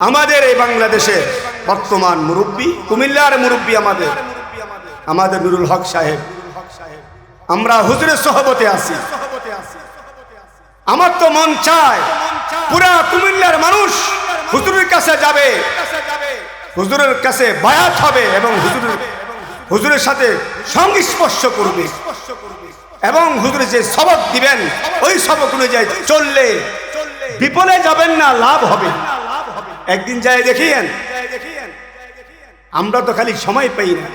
আমাদের এই বাংলাদেশের বর্তমান মুরব্বী, কুমিল্লার মুরব্বী আমাদের আমাদের নুরুল হক সাহেব। আমরা হুজুরের সহবতে আছি। আমার তো মন চায় পুরা কুমিল্লার মানুষ হুজুরের কাছে যাবে। হুজুরের কাছে বায়াত হবে এবং হুজুরের হুজুরের সাথে সংস্পর্শ করবে। এবং হুজুরে যে সবক দিবেন, ওই সবক অনুযায়ী চললে বিপলে যাবেন না, লাভ হবে। একদিন যায় দেখিয়েন। আমরা তো খালি সময় পাই না।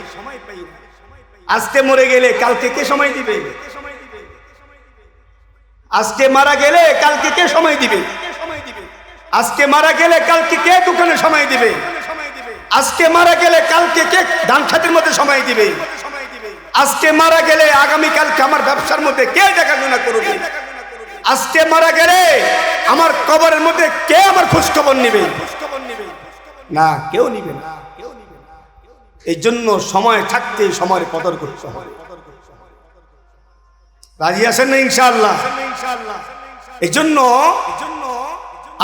আজকে মরে গেলে কালকে কে সময় দিবে? আজকে মারা গেলে কালকে কে সময় দিবে? আজকে মারা গেলে কালকে কে দোকানে সময় দিবে? আজকে মারা গেলে কালকে কে ধান খাতের মধ্যে সময় দিবে? আজকে মারা গেলে আগামী কালকে আমার ব্যবসার মধ্যে কে দেখাশোনা করবে? আজকে মারা গেলে আমার কবরের মধ্যে কে আমার খোঁজ খবর নিবে? না, কেউ নিবে না। এই জন্য সময় থাকতে সময়ের কদর করতে হবে। রাজি আছেন না ইনশাআল্লাহ? এই জন্য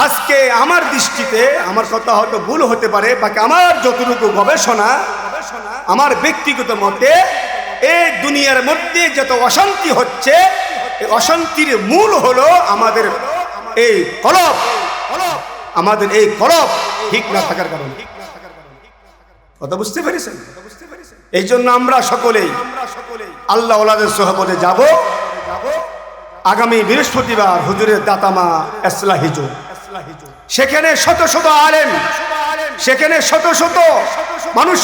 আজকে আমার দৃষ্টিতে আমার কথা হয়তো ভুল হতে পারে, বাকি আমার যতটুকু গবেষণা, আমার ব্যক্তিগত মতে এই দুনিয়ার মধ্যে যত অশান্তি হচ্ছে এই অশান্তির মূল হলো আমাদের এই কলপ আমাদের এই কলপ ঠিক না থাকার কারণে। কথা বুঝতে পেরেছেন? এই জন্য আমরা সকলেই আল্লাহ ওলাদের যাব। আগামী বৃহস্পতিবার হুজুরের দাতামা এসলা হিজুর সেখানে শত শত আলেন সেখানে শত শত মানুষ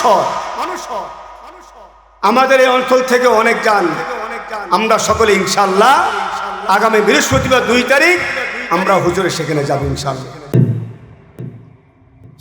আমাদের এই অঞ্চল থেকে অনেক যান। আমরা সকলে ইনশাল্লাহ আগামী বৃহস্পতিবার দুই তারিখ আমরা হুজুরে সেখানে যাব ইনশাল্লাহ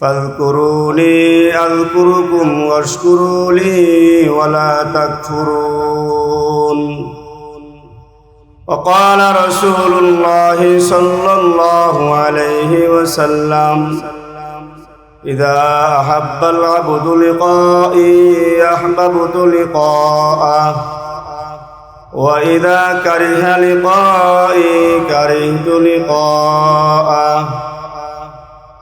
فاذكروني أذكركم واشكروا لي ولا تكفرون وقال رسول الله صلى الله عليه وسلم إذا أحب العبد لقائي أحببت لقاءه وإذا كره لقائي كرهت لقاءه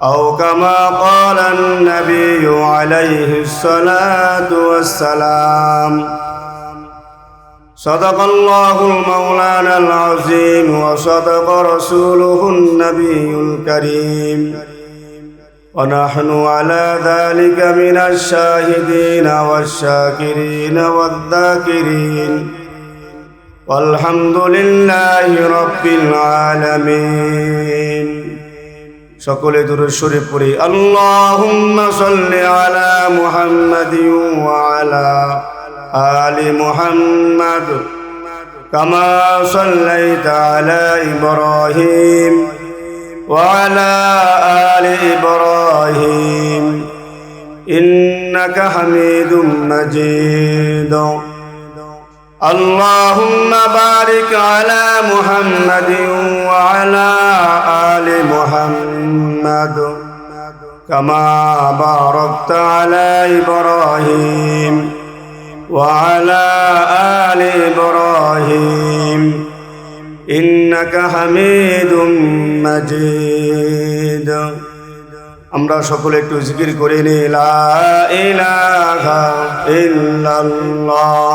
أو كما قال النبي عليه الصلاة والسلام. صدق الله المولانا العظيم وصدق رسوله النبي الكريم. ونحن على ذلك من الشاهدين والشاكرين والذاكرين. والحمد لله رب العالمين. সকলে দূরে সরে পড়ে, আল্লাহুম্মা সাল্লি আলা মুহাম্মাদিন ওয়া আলা আলি মুহাম্মাদ কামা সাল্লাইতা আলা ইব্রাহিম ওয়া আলা আলি ইব্রাহিম ইন্নাকা হামিদুম মাজিদ। اللهم بارك على محمد وعلى آل محمد كما باركت على إبراهيم وعلى آل إبراهيم إنك حميد مجيد আমরা সকলে একটু জিকির করে নি লা ইলাহা ইল্লাল্লাহ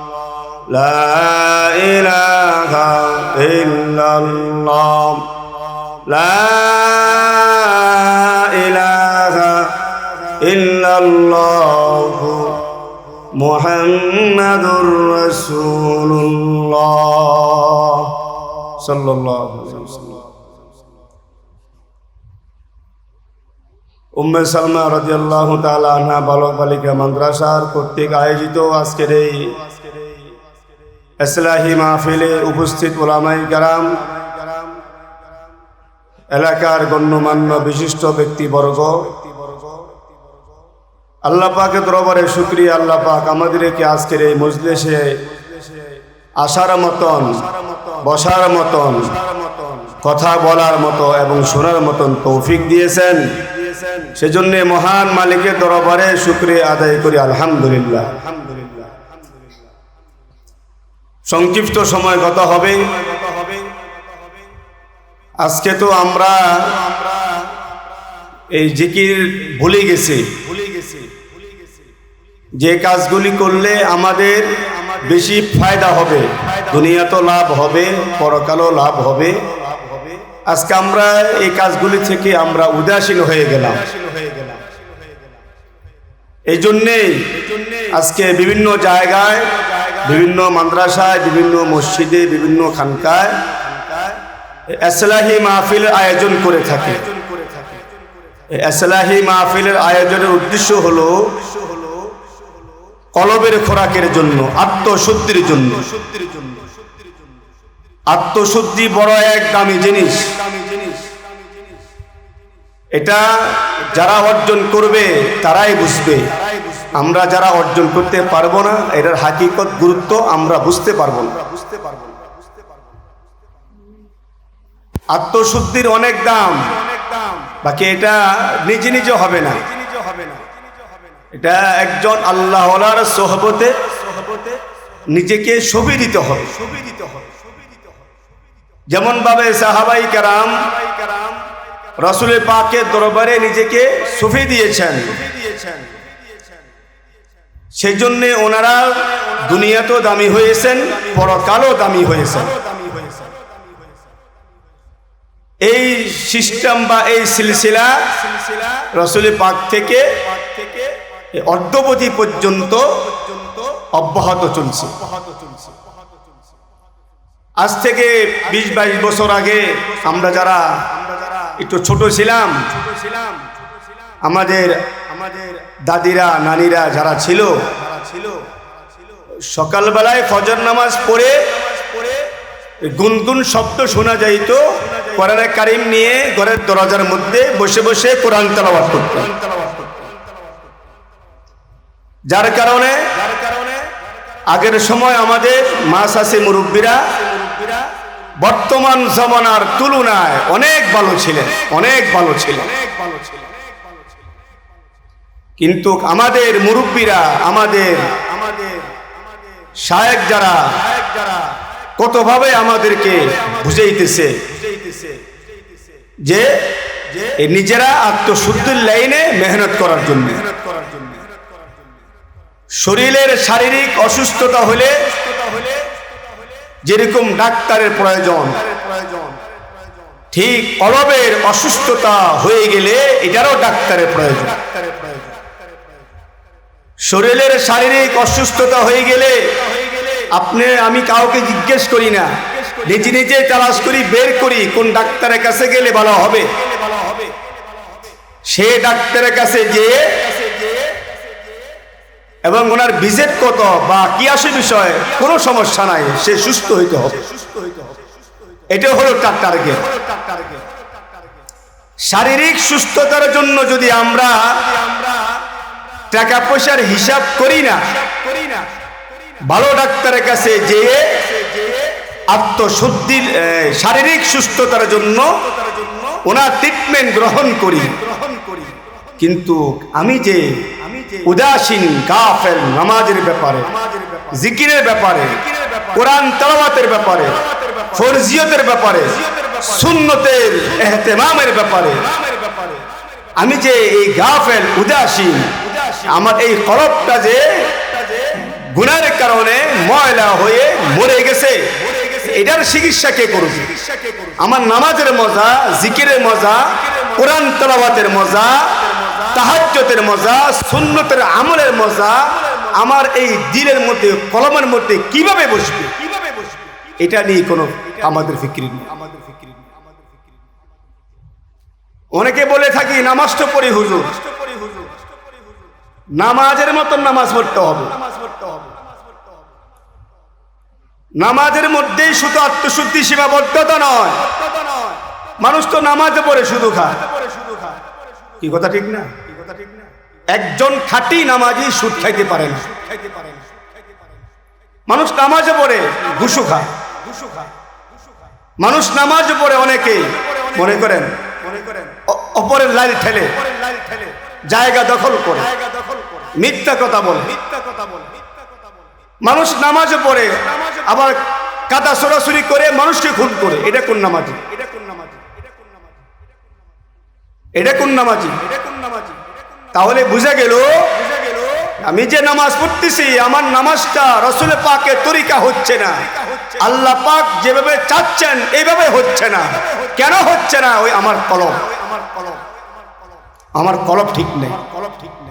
لا إله إلا الله لا إله إلا الله মুহাম্মাদুর রাসূলুল্লাহ সাল্লাল্লাহু আলাইহি ওয়াসাল্লাম উম্মে সালমা রাদিয়াল্লাহু তাআলা আনহা বালক বালিকা মাদ্রাসার কর্তৃক আয়োজিত আজকের এই ইসলাহি মাহফিলে উপস্থিত ওলামাই কারাম, এলাকার গণ্যমান্য বিশিষ্ট ব্যক্তিবর্গ, আল্লাহ পাকের দরবারে শুক্রিয়া, আল্লাহ পাক আমাদেরকে আজকের এই মজলিসে আসার মতন, বসার মতন, কথা বলার মতো এবং শোনার মতন তৌফিক দিয়েছেন। সেজন্য মহান মালিকের দরবারে শুক্রিয়া আদায় করি, আলহামদুলিল্লাহ। সংক্ষিপ্ত সময় কত হবে। আজকে তো আমরা এই জিকির ভুলে গেছি। যে কাজগুলি করলে আমাদের বেশি ফায়দা হবে, দুনিয়া তো লাভ হবে, পরকালও লাভ হবে। আজকে আমরা এই কাজগুলি থেকে আমরা উদাসীন হয়ে গেলাম। এই জন্যেই আজকে বিভিন্ন জায়গায় বিভিন্ন মাদ্রাসায়, বিভিন্ন মসজিদে, বিভিন্ন খানকায় এসলাহি মাহফিলের আয়োজন করে থাকে। এসলাহি মাহফিলের আয়োজনের উদ্দেশ্য হল কলবের খোরাকের জন্য, আত্মশুদ্ধির জন্য। আত্মশুদ্ধি বড় এক দামি জিনিস। এটা যারা অর্জন করবে, তারাই বুঝবে। আমরা যারা অর্জন করতে পারব না, এটার হাকিকত গুরুত্ব আমরা বুঝতে পারব না। বুঝতে পারব আত্মশুদ্ধির অনেক দাম, বাকি এটা নিজে নিজে হবে না। এটা একজন আল্লাহর সোহবতে নিজেকে ছবি দিতে হবে। যেমন ভাবে সাহাবাই কারাম রসুলের পাকে দরবারে নিজেকে সুফি দিয়েছেন। সেই জন্যে ওনারা দুনিয়াতেও দামি হয়েছেন পরকালও দামি হয়েছেন। এই সিস্টেম বা এই সিলসিলা রসুলের পাক থেকে অর্ধবতী পর্যন্ত অব্যাহত চলছে। আজ থেকে বিশ বাইশ বছর আগে আমরা যারা একটু ছোট ছিলাম, আমাদের আমাদের দাদিরা, নানিরা যারা ছিল, সকালবেলায় ফজর নামাজ পড়ে গুনগুন শব্দ শোনা যাইত। কোরআনে কারিম নিয়ে ঘরের দরজার মধ্যে বসে বসে কোরআন তালাবাদ করত। যার কারণে আগের সময় আমাদের মা শাসি মুরব্বীরা বর্তমান জমানার তুলনায় অনেক ভালো ছিলেন অনেক ভালো ছিলেন, অনেক ভালো ছিলেন। কিন্তু আমাদের মুরব্বীরা, আমাদের আমাদের শায়েক যারা, কতভাবে আমাদেরকে বুঝাইতেছে যে নিজেরা আত্মশুদ্ধির লাইনে মেহনত করার জন্য। শরীরের শারীরিক অসুস্থতা হলে যেরকম ডাক্তারের প্রয়োজন, ঠিক অলবের অসুস্থতা হয়ে গেলে এটারও ডাক্তারের প্রয়োজন। শরীরের শারীরিক অসুস্থতা হয়ে গেলে আপনি, আমি কাউকে জিজ্ঞেস করি না। নিজে নিজে তালাশ করি, বের করি, কোন ডাক্তারের কাছে গেলে ভালো হবে। সে ডাক্তারের কাছে যে এবং ওনার ভিজিট কত বা কি আসে বিষয়, কোনো সমস্যা নাই, সে সুস্থ হইতে হবে। এটা হলো তার টার্গেট শারীরিক সুস্থতার জন্য যদি আমরা টাকা পয়সার হিসাব করি না। ভালো ডাক্তারের কাছে যেয়ে আত্মশুদ্ধির শারীরিক সুস্থতার জন্য ওনার ট্রিটমেন্ট গ্রহণ করি। কিন্তু আমি যে উদাসীন গাফেল নামাজের ব্যাপারে, জিকিরের ব্যাপারে, কোরআন তালাওয়াতের ব্যাপারে, ফরজিয়তের ব্যাপারে, সুন্নতের এহতেমামের ব্যাপারে, আমি যে এই গাফেল, উদাসীন আমার এই কলবটা যে গুনার কারণে ময়লা হয়ে মরে গেছে। এটার চিকিৎসা কে করবে? আমার নামাজের মজা, জিকিরের মজা, কোরআন তলাবাতের মজা তাহাজ্যতের মজা, সুন্নতের আমলের মজা, আমার এই দিলের মধ্যে, কলমের মধ্যে কীভাবে বসবে? এটা নিয়ে কোনো আমাদের ফিক্রি নেই। অনেকে বলে থাকি নামাজটা পড়ি হুজুর। নামাজের মতন নামাজ পড়তে হবে। নামাজের মধ্যেই শুধু আত্মশুদ্ধি সীমাবদ্ধতা নয়। মানুষ তো নামাজে পড়ে শুধু খায়। কি কথা ঠিক না? একজন খাঁটি নামাজি সুদ খাইতে পারে না। মানুষ নামাজে পড়ে ঘুষু খায়। মানুষ নামাজে পড়ে অনেকে মনে করেন অপরের লাইল ঠেলে, জায়গা দখল করে। মিথ্যা কথা বলে। মানুষ নামাজে পড়ে, আবার কাদা সরাসরি করে মানুষকে খুন করে। এটা কোন নামাজি? এটা কোন নামাজি? তাহলে বুঝে গেল, আমি যে নামাজ পড়তেছি, আমার নামাজটা রসুল পাকের তরিকা হচ্ছে না। আল্লাহ পাক যেভাবে চাচ্ছেন, এইভাবে হচ্ছে না। কেন হচ্ছে না? ওই আমার কলম আমার কলম আমার কলম ঠিক নেই কলব ঠিক নেই।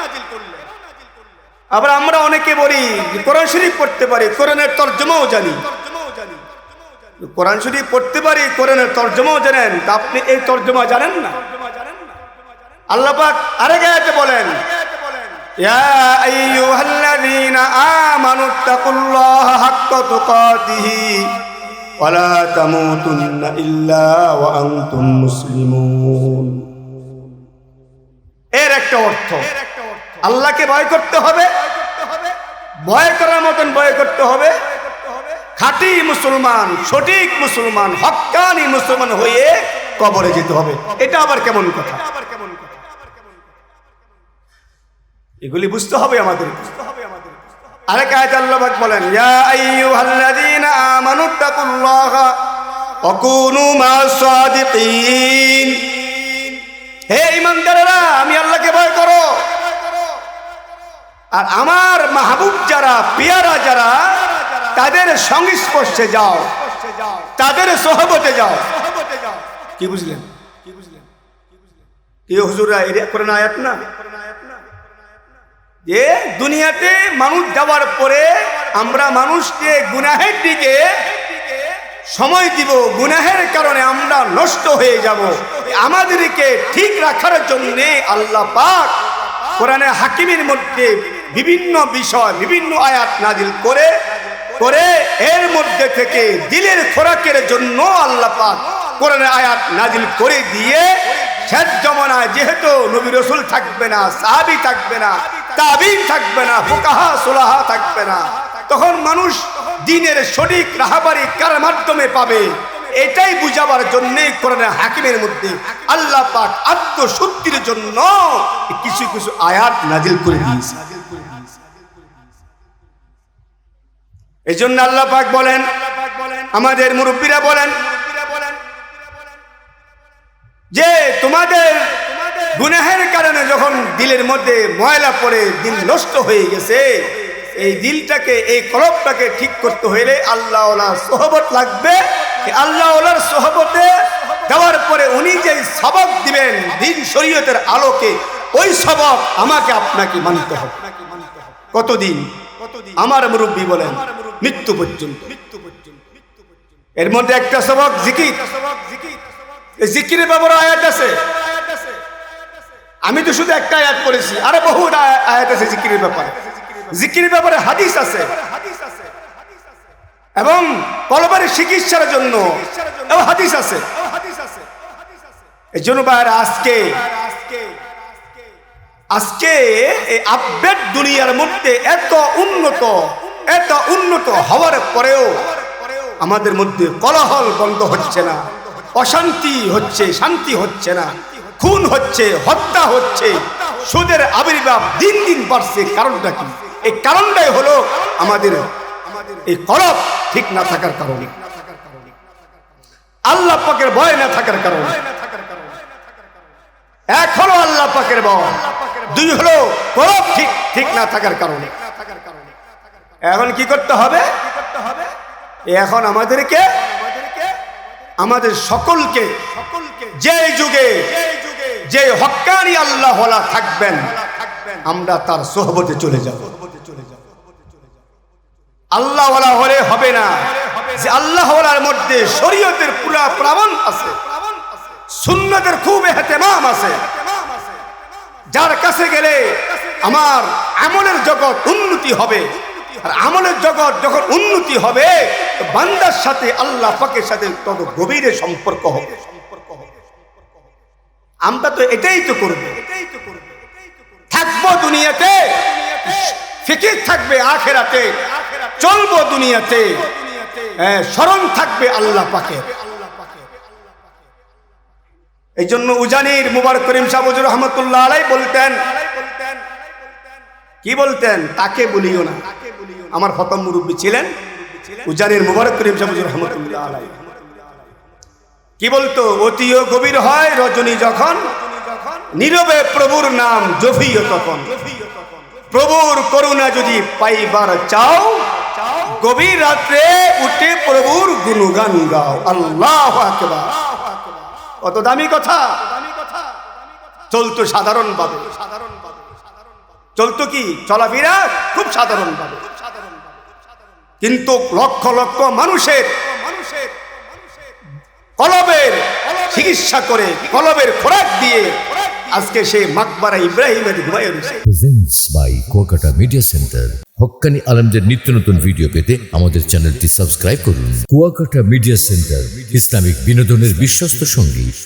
আবার আমরা অনেকে বলি কোরআন শরীফ পড়তে পারি, কোরআনের তর্জমাও জানি। কোরআন শরীফ পড়তে পারি, কোরআনের তর্জমাও জানেন, তা আপনি এই তর্জমা জানেন না? আল্লাহ পাক আরেক আয়াতে বলেন এর একটা অর্থ আল্লাহকে ভয় করতে হবে, ভয় করার মতন ভয় করতে হবে। খাঁটি মুসলমান, সঠিক মুসলমান হক্কানি মুসলমান হয়ে কবরে যেতে হবে। এটা আবার কেমন কথা? এগুলি বুঝতে হবে আমাদের। আল্লাহ আমি আল্লাহকে ভয় করো। আর আমার মাহবুব যারা, পিয়ারা যারা, তাদের সংস্পর্শে যাও, তাদের সহবতে যাও। কি বুঝলেন? কি বুঝলেন না আয়াত না? যে দুনিয়াতে মানুষ যাওয়ার পরে আমরা মানুষকে গুনাহের দিকে সময় দিব, গুনাহের কারণে আমরা নষ্ট হয়ে যাব। আমাদেরকে ঠিক রাখার জন্যে আল্লাহ পাক কোরআনে হাকিমের মধ্যে বিভিন্ন বিষয়, বিভিন্ন আয়াত নাজিল করে করে এর মধ্যে থেকে দিলের খোরাকের জন্য আল্লাহ পাক কোরআনে আয়াত নাজিল করে দিয়ে শেষ জমানায় যেহেতু নবী রসুল থাকবে না, সাহাবি থাকবে না, তাবিন থাকবে না, ফুকাহা, সুলাহা থাকবে না, তখন মানুষ দিনের সঠিক রাহাবারি কার মাধ্যমে পাবে? এটাই বুঝাবার জন্যে কোরআনে হাকিমের মধ্যে আল্লাহ পাক আত্মশুদ্ধির জন্য কিছু কিছু আয়াত নাজিল করে দিয়েছে। এই জন্য আল্লাহ পাক বলেন, আমাদের মুরব্বীরা বলেন, যে তোমাদের গুনাহের কারণে যখন দিলের মধ্যে ময়লা পড়ে, দিল নষ্ট হয়ে গেছে, এই দিলটাকে, এই কলবটাকে ঠিক করতে হইলে আল্লাহ সোহবত লাগবে। আল্লাহ সোহবতে দেওয়ার পরে উনি যে সবক দিবেন, দিন শরীয়তের আলোকে, ওই সবক আমাকে আপনাকে মানতে হবে। কতদিন? আমার মুরব্বী বলেন মৃত্যু পর্যন্ত। মৃত্যু পর্যন্ত এর মধ্যে একটা সবক জিকির। এই জিকিরের ব্যাপারে আয়াত আছে? আমি তো শুধু একটা আয়াত করেছি আরও বহু আয়াত আছে জিকিরের ব্যাপারে। জিকিরের ব্যাপারে। হাদিস আছে। এবং কলবারের চিকিৎসার জন্য হাদিস আছে। এই জন্য আজকে আজকে এই আপডেট দুনিয়ার মধ্যে এত উন্নত এত উন্নত হওয়ার পরেও আমাদের মধ্যে কলহল বন্ধ হচ্ছে না, অশান্তি হচ্ছে, শান্তি হচ্ছে না, খুন হচ্ছে, হত্যা হচ্ছে। সুদের আবির্ভাব দিন দিন বাড়ছে, কারণটা কি? এই কারণটাই হলো আমাদের এই কলব ঠিক না থাকার কারণে। আল্লাহ পাকের ভয় না থাকার কারণে। এক হলো আল্লাহ পাকের ভয়, দুই হলো কলব ঠিক ঠিক না থাকার কারণে। এখন কি করতে হবে? এখন আমাদেরকে, আমাদের সকলকে যে যুগে যে হক্কানি আল্লাহ থাকবেন, আমরা তার সোহবতে চলে যাব। আল্লাহ হলে হবে না। যে আল্লাহ মধ্যে শরীয়তের পুরা প্রাবণ আছে, সুন্নতের খুব এহতেমাম আছে। যার কাছে গেলে আমার আমলের জগৎ উন্নতি হবে। আর আমলের জগৎ যখন উন্নতি হবে বান্দার সাথে আল্লাহ পাকের সাথে তত গভীরে সম্পর্ক হবে। আমরা তো এটাই তো করব। থাকব দুনিয়াতে ফিকির থাকবে আখেরাতে চলবো দুনিয়াতে হ্যাঁ, স্মরণ থাকবে আল্লাহ পাকে এই জন্য উজানির মুবারক করিম সাবুজুর রহমতুল্লাহ আলাই বলতেন কি বলতেন? তাকে বলিও না। আমার হতম মুরব্বী ছিলেন উজানির মুবারক করিম সাবুজুর রহমতুল্লাহ আলাই কি বলতো, অতিও গভীর হয় রজনী যখন, নীরবে প্রভুর নাম জফিও তখন। প্রভুর করুণা যদি পাইবার চাও, গভীর রাত্রে উঠে প্রভুর গুণগান গাও। আল্লাহ কত দামি কথা? চলতো সাধারণ ভাবে চলতো কি? চলাফেরা খুব সাধারণ ভাবে কিন্তু লক্ষ লক্ষ মানুষের কলবের চিকিৎসা করে কলবের খোরাক দিয়ে আজকে সে মাকবারা ইব্রাহিমের বাই কুয়াকাটা মিডিয়া সেন্টার হক্কানি আলমদের নিত্য নতুন ভিডিও পেতে আমাদের চ্যানেলটি সাবস্ক্রাইব করুন। কুয়াকাটা মিডিয়া সেন্টার ইসলামিক বিনোদনের বিশ্বস্ত সঙ্গী।